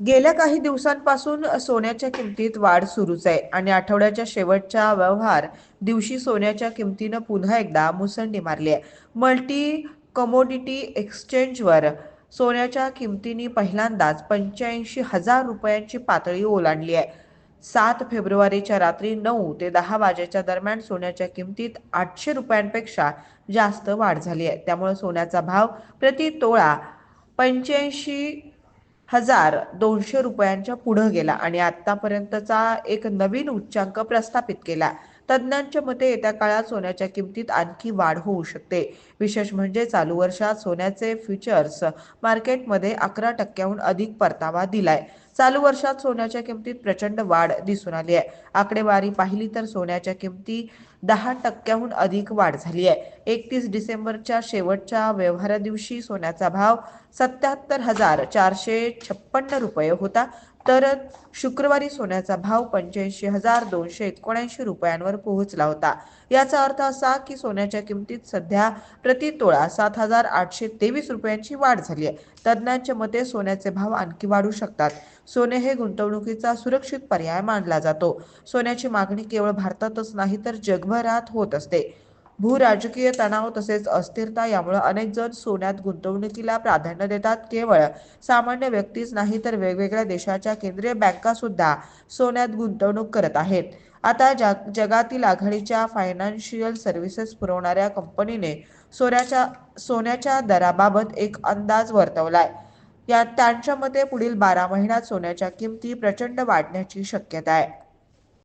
गेल्या काही दिवसांपासून सोन्याच्या किमतीत वाढ सुरूच आहे आणि आठवड्याच्या शेवटच्या व्यवहार दिवशी सोन्याच्या किमतीनं पुन्हा एकदा मुसंडी मारली आहे. मल्टी कमोडिटी एक्सचेंजवर सोन्याच्या किमतीने पहिल्यांदाच पंच्याऐंशी हजार रुपयांची पातळी ओलांडली आहे. सात फेब्रुवारीच्या रात्री नऊ ते दहा वाजेच्या दरम्यान सोन्याच्या किमतीत आठशे रुपयांपेक्षा जास्त वाढ झाली आहे. त्यामुळे सोन्याचा भाव प्रति तोळा पंच्याऐंशी हजार दोनशे रुपयांच्या पुढं गेला आणि आतापर्यंतचा एक नवीन उच्चांक प्रस्थापित केला. तज्ज्ञांच्या मते येत्या काळात सोन्याच्या किमतीत आणखी वाढ होऊ शकते. विशेष म्हणजे चालू वर्षात सोन्याचे फ्युचर्स मार्केटमध्ये अकरा टक्क्याहून अधिक परतावा दिलाय. चालू वर्षात सोन्याच्या किमतीत प्रचंड वाढ दिसून आली आहे. आकडेवारी पाहिली तर सोन्याच्या किमती दहा टक्क्याहून अधिक वाढ झाली आहे. एकतीस डिसेंबरच्या शेवटच्या व्यवहारा दिवशी सोन्याचा भाव सत्याहत्तर हजार चारशे छप्पन्न रुपये होता. तर शुक्रवारी सोन्याचा भाव पंच्याऐंशी हजार दोनशे एकोणऐंशी रुपयांवर पोहोचला होता. याचा अर्थ असा की सोन्याच्या किमतीत सध्या प्रति तोळा सात हजार आठशे तेवीस रुपयांची वाढ झाली आहे. तज्ज्ञांच्या मते सोन्याचे भाव आणखी वाढू शकतात. सोने हे गुंतवणुकीचा सुरक्षित पर्याय मानला जातो. सोन्याची मागणी केवळ भारतातच नाही तर जगभरात होत असते. भूराजकीय तणाव तसेच अस्थिरता यामुळे अनेक जण सोन्यात गुंतवणुकीला प्राधान्य देतात. केवळ सामान्य व्यक्तीच नाही तर वेगवेगळ्या देशाच्या केंद्रीय बँका सुद्धा सोन्यात गुंतवणूक करत आहेत. आता जग जगातील आघाडीच्या फायनान्शियल सर्व्हिसेस पुरवणाऱ्या कंपनीने सोन्याच्या सोन्याच्या दराबाबत एक अंदाज वर्तवलाय. या त्यांच्या मते पुढील बारा महिन्यात सोन्याच्या किमती प्रचंड वाढण्याची शक्यता आहे.